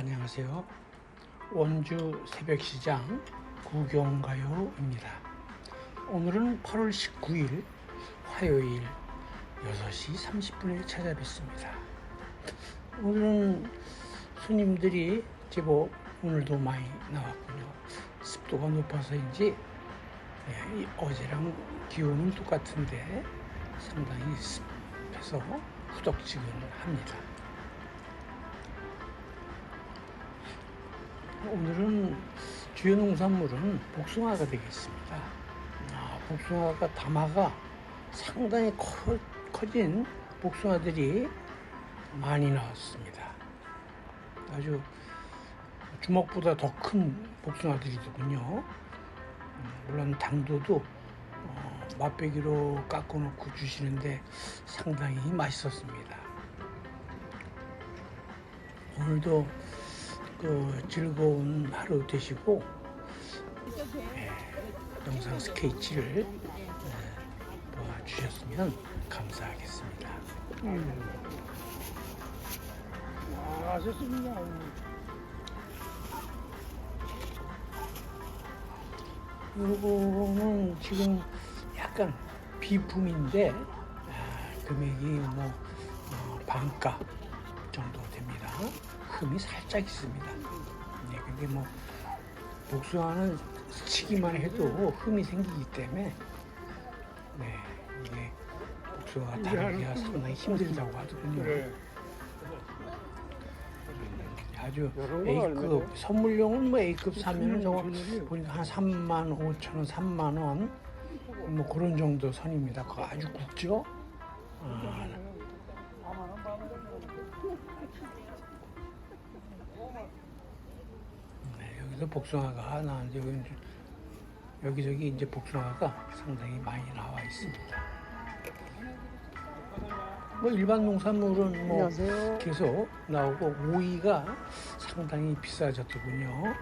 안녕하세요. 원주 새벽시장 구경가요입니다. 오늘은 8월 19일 화요일 6시 30분에 찾아뵙습니다. 오늘은 손님들이 제법 오늘도 많이 나왔군요. 습도가 높아서인지 예, 이 어제랑 기온은 똑같은데 상당히 습해서 후덕지근합니다. 오늘은 주요 농산물은 복숭아가 되겠습니다. 아, 복숭아가 담화가 상당히 커, 커진 복숭아들이 많이 나왔습니다. 아주 주먹보다 더 큰 복숭아들이더군요. 음, 물론 당도도 어, 맛배기로 깎아놓고 주시는데 상당히 맛있었습니다. 오늘도 그 즐거운 하루 되시고 예, 영상 스케치를 예, 봐주셨으면 감사하겠습니다. 아, 좋습니다. 요거는 지금 약간 비품인데 아, 금액이 뭐 어, 반가 정도 됩니다. 흠이 살짝 있습니다. 네, 근데 뭐 복숭아는 스치기만 해도 흠이 생기기 때문에 네, 이게 복숭아 다루기가 상당히 힘들다고 하더군요. 그래. 아주 A급? 선물용은 뭐 A급 사면은 저거 보니까 한 3만 5천 원, 3만 원, 뭐 그런 정도 선입니다. 그거 아주 굵죠? 아, 여기서 복숭아가 나는데 여기 여기저기 이제 복숭아가 상당히 많이 나와 있습니다. 뭐 일반 농산물은 뭐 안녕하세요. 계속 나오고 오이가 상당히 비싸졌더군요.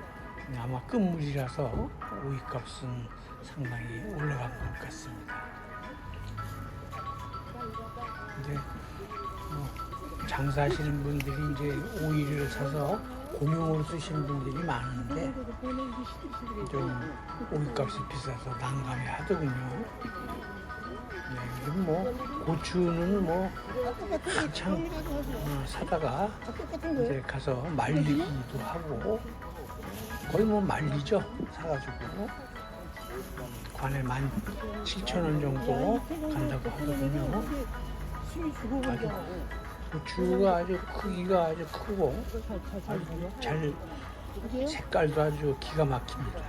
아마 끝물이라서 오이 값은 상당히 올라간 것 같습니다. 이제 뭐 장사하시는 분들이 이제 오이를 사서 공용으로 쓰시는 분들이 많은데 좀 오이 값이 비싸서 난감해 하더군요. 네, 뭐 고추는 뭐 한창 어, 사다가 이제 가서 말리기도 하고 거의 뭐 말리죠 사가지고 관에 만 7천 원 정도 간다고 하거든요 아주 고추가 아주 크기가 아주 크고 아주 잘 색깔도 아주 기가 막힙니다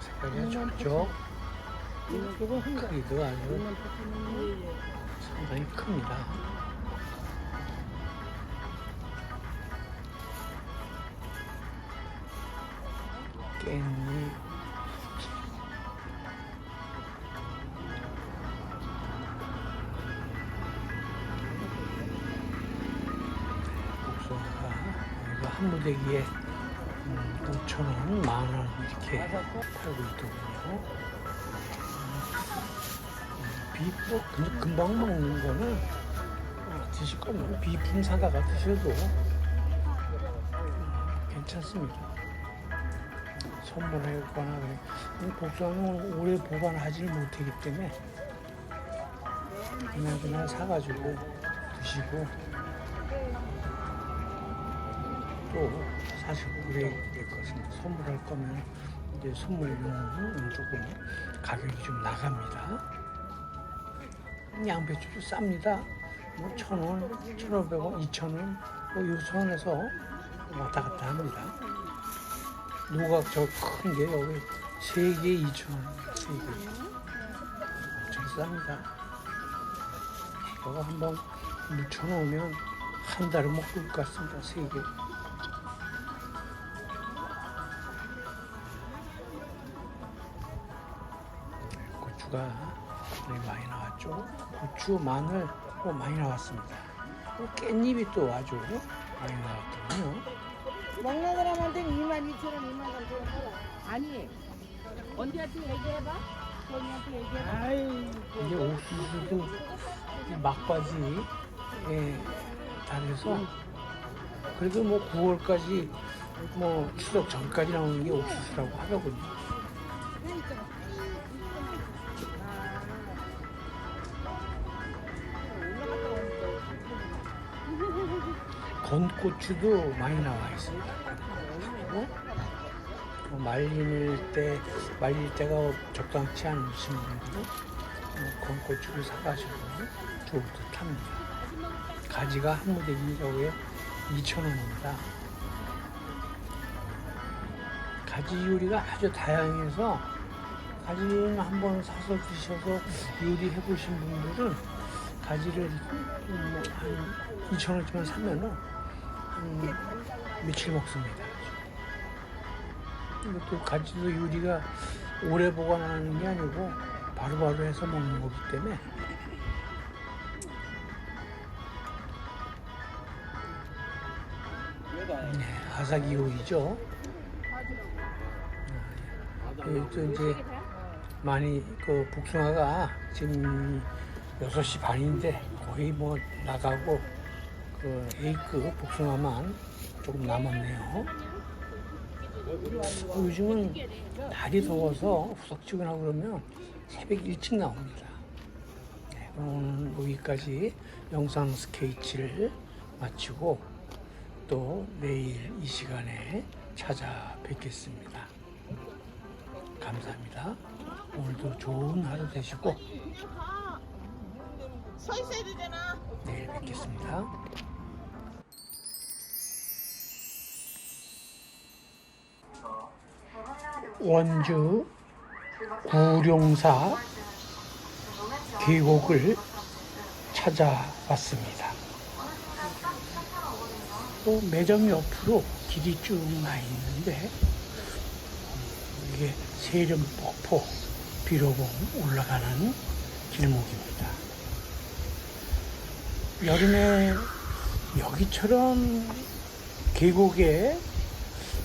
색깔이 아주 좋죠 크기도 아주 상당히 큽니다. 깻잎 복숭아가 여기가 한 무대기에 음, 5천 원, 만원 이렇게 팔고 있더군요. 비법 근데 금방 먹는 거는 어, 드실 거면 비품 사다가 드셔도 음, 괜찮습니다. 선물하거나 그래. 이 복숭아는 오래 보관하지 못하기 때문에 그냥 그냥 사가지고 드시고 또 사실 그래야 될 것입니다. 선물할 거면 이제 선물용은 조금 가격이 좀 나갑니다. 양배추도 쌉니다. 뭐 천 원, 천오백 원, 이천 원, 뭐이 선에서 왔다 갔다 합니다. 노각 저큰 게 여기 세개 이천 원, 세 개. 엄청 쌉니다. 저거 한번 묻혀놓으면 한 달을 먹을 것 같습니다. 세 개. 고추가 많이 나왔죠. 고추, 마늘 뭐 많이 나왔습니다. 또 깻잎이 또 아주 많이 나왔거든요. 먹는 사람한테는 2만 2천 원, 2만 3천 원 팔아. 아니, 언니한테 얘기해봐. 언니한테 얘기해봐. 아이, 이제 옥수수도 이 막바지에 달해서 그래도 뭐 9월까지 뭐 추석 전까지 나오는 게 옥수수라고 하더군요. 건고추도 많이 나와 있습니다. 뭐 말릴 때 말릴 때가 적당치 않으신 분들은 어, 건고추를 사가시고 좋을 듯합니다. 가지가 한 무대기에 2,000원입니다. 가지 요리가 아주 다양해서 가지는 한번 사서 드셔서 요리해 보신 분들은 가지를 뭐한 2,000원쯤만 사면은 한 며칠 먹습니다. 이것도 가지도 요리가 오래 보관하는 게 아니고 바로바로 해서 먹는 거기 때문에 네, 아사기 요리죠. 네, 또 이제 많이 그 복숭아가 지금 6시 반인데 거의 뭐 나가고 그 A급 복숭아만 조금 남았네요. 요즘은 날이 더워서 후석지근하고 그러면 새벽 일찍 나옵니다. 네, 그럼 오늘 여기까지 영상 스케치를 마치고 또 내일 이 시간에 찾아뵙겠습니다. 감사합니다. 오늘도 좋은 하루 되시고 서 있어야 되잖아. 내일 뵙겠습니다. 원주 구룡사 계곡을 찾아왔습니다. 또 매점 옆으로 길이 쭉 나 있는데 이게 세련폭포 비로봉 올라가는 길목입니다. 여름에 여기처럼 계곡에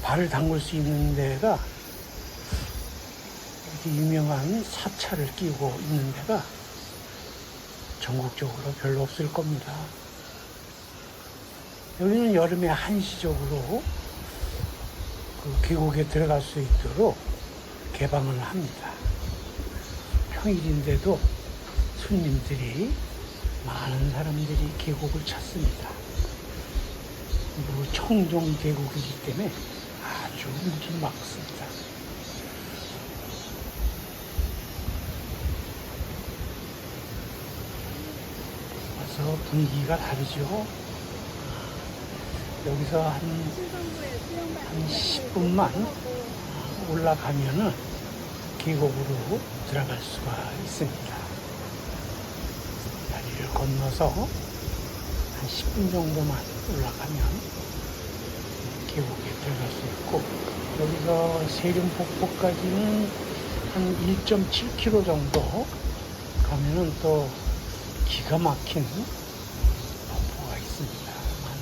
발을 담글 수 있는 데가 유명한 사찰을 끼고 있는 데가 전국적으로 별로 없을 겁니다. 여기는 여름에 한시적으로 그 계곡에 들어갈 수 있도록 개방을 합니다. 평일인데도 손님들이 많은 사람들이 계곡을 찾습니다. 그리고 청정 계곡이기 때문에 아주 물이 막습니다. 와서 분위기가 다르죠. 여기서 한, 한 10분만 올라가면은 계곡으로 들어갈 수가 있습니다. 다리를 건너서 한 10분 정도만 올라가면 계곡에 들어갈 수 있고 여기서 세륜폭포까지는 한 1.7km 정도 가면은 또 기가 막힌 폭포가 있습니다. 한,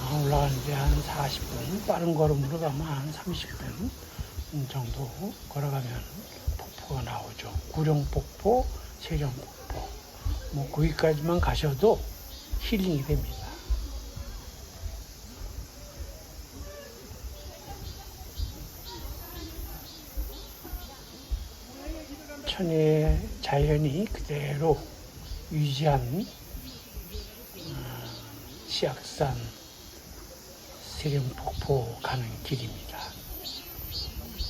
아, 올라가는데 한 40분, 빠른 걸음으로 가면 한 30분 정도 걸어가면 폭포가 나오죠. 구룡폭포, 세련폭포. 뭐 거기까지만 가셔도 힐링이 됩니다. 천혜의 자연이 그대로 유지한 어, 시악산 세령폭포 가는 길입니다.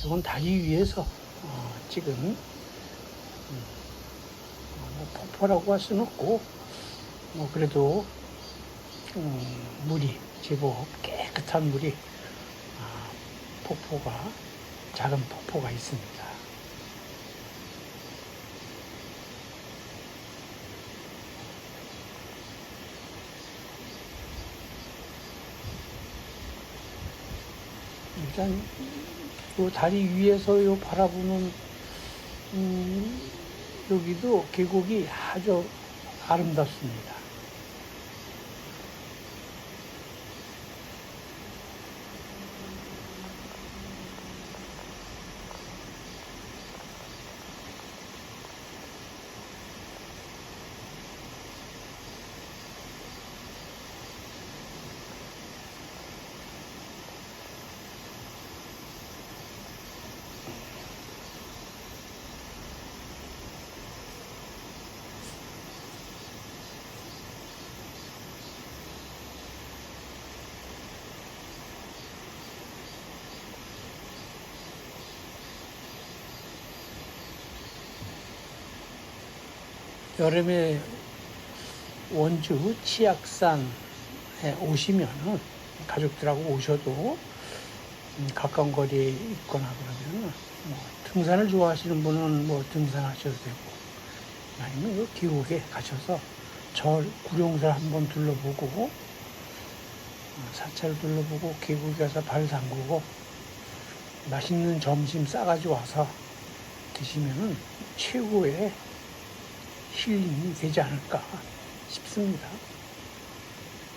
이건 다리 위에서 어, 찍은 음, 어, 뭐 폭포라고 할 수는 없고 뭐 그래도 음, 물이 제법 깨끗한 물이 아, 폭포가 작은 폭포가 있습니다. 일단 요 다리 위에서 요 바라보는 음, 여기도 계곡이 아주 아름답습니다. 여름에 원주 치악산에 오시면은 가족들하고 오셔도 음, 가까운 거리에 있거나 그러면은 뭐 등산을 좋아하시는 분은 뭐 등산하셔도 되고 아니면 그 계곡에 가셔서 절 구룡사 한번 둘러보고 어, 사찰 둘러보고 계곡에 가서 발 담그고 맛있는 점심 싸가지고 와서 드시면은 최고의 힐링이 되지 않을까 싶습니다.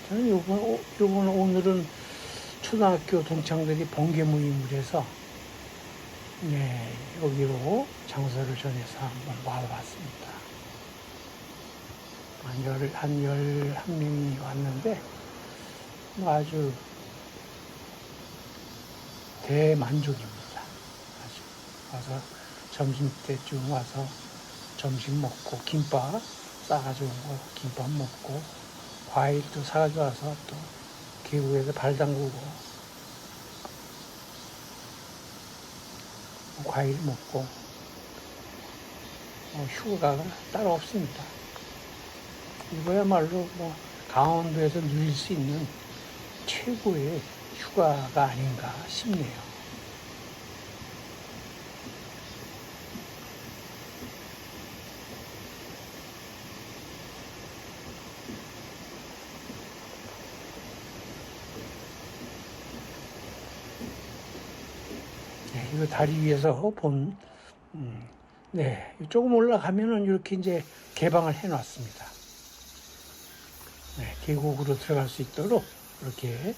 저는 요번, 오- 요번 오늘은 초등학교 동창들이 번개 모임을 해서 네, 여기로 장소를 정해서 한번 와봤습니다. 한 열, 한 열한 명이 왔는데 뭐 아주 대만족입니다. 아주 와서 점심 때쯤 와서 점심 먹고 김밥 싸가지고 온 거 김밥 먹고 과일도 사가지고 와서 또 계곡에서 발 담그고 과일 먹고 어, 휴가가 따로 없습니다. 이거야말로 뭐 강원도에서 누릴 수 있는 최고의 휴가가 아닌가 싶네요. 네, 이거 다리 위에서 본, 음, 네, 조금 올라가면은 이렇게 이제 개방을 해 놨습니다. 네, 계곡으로 들어갈 수 있도록 이렇게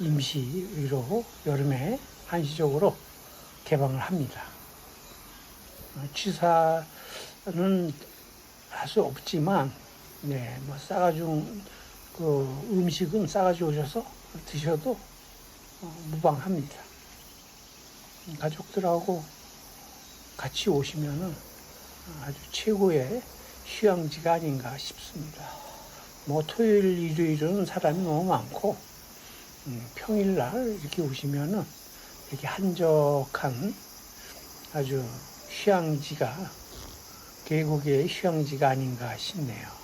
임시로 여름에 한시적으로 개방을 합니다. 어, 취사는 할 수 없지만, 네, 뭐 싸가지고 그 음식은 싸가지고 오셔서 드셔도 어, 무방합니다. 가족들하고 같이 오시면은 아주 최고의 휴양지가 아닌가 싶습니다. 뭐 토요일, 일요일은 사람이 너무 많고 음, 평일날 이렇게 오시면은 이렇게 한적한 아주 휴양지가 계곡의 휴양지가 아닌가 싶네요.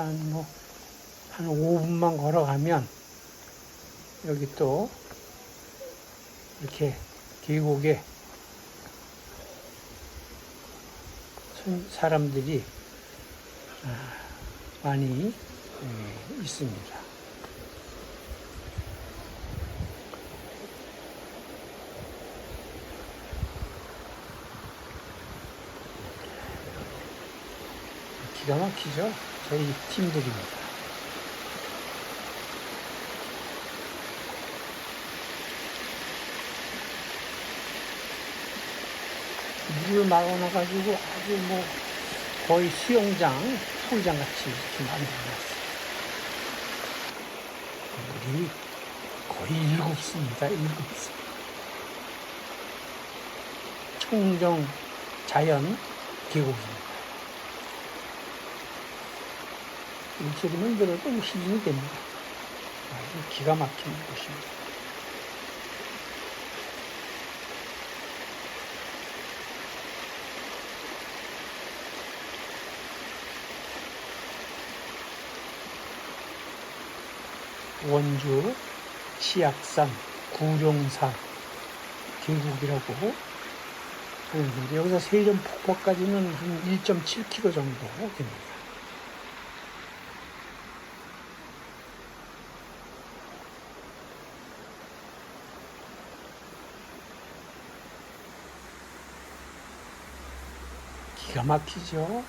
한 뭐, 한 5분만 걸어가면 여기 또 이렇게 계곡에 손- 사람들이 아, 많이 예, 있습니다. 기가 막히죠? 저희 팀들입니다. 물을 막아놔가지고 아주 뭐 거의 수영장, 풀장 같이 이렇게 만들어놨어요. 물이 거의 일곱 수입니다. 일곱 수. 청정 자연 계곡입니다. 목소리만 들어도 힐링이 됩니다. 아주 기가 막힌 곳입니다. 원주 치악산 구룡사 계곡이라고 여기서 세점 폭포까지는 한 1.7km 정도 됩니다. 기가 막히죠?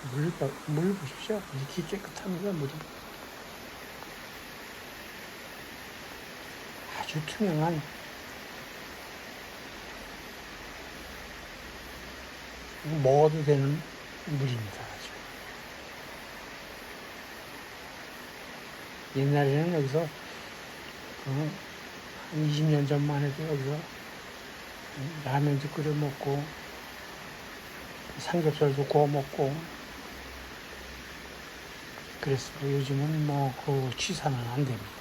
물, 봐- 물 보십시오. 이렇게 깨끗합니다, 물이. 아주 투명한 먹어도 되는 물입니다. 아주. 옛날에는 여기서 어, 한 20년 전만 해도 여기서 라면도 끓여 먹고 삼겹살도 구워 먹고 그래서 요즘은 뭐 그 취사는 안 됩니다.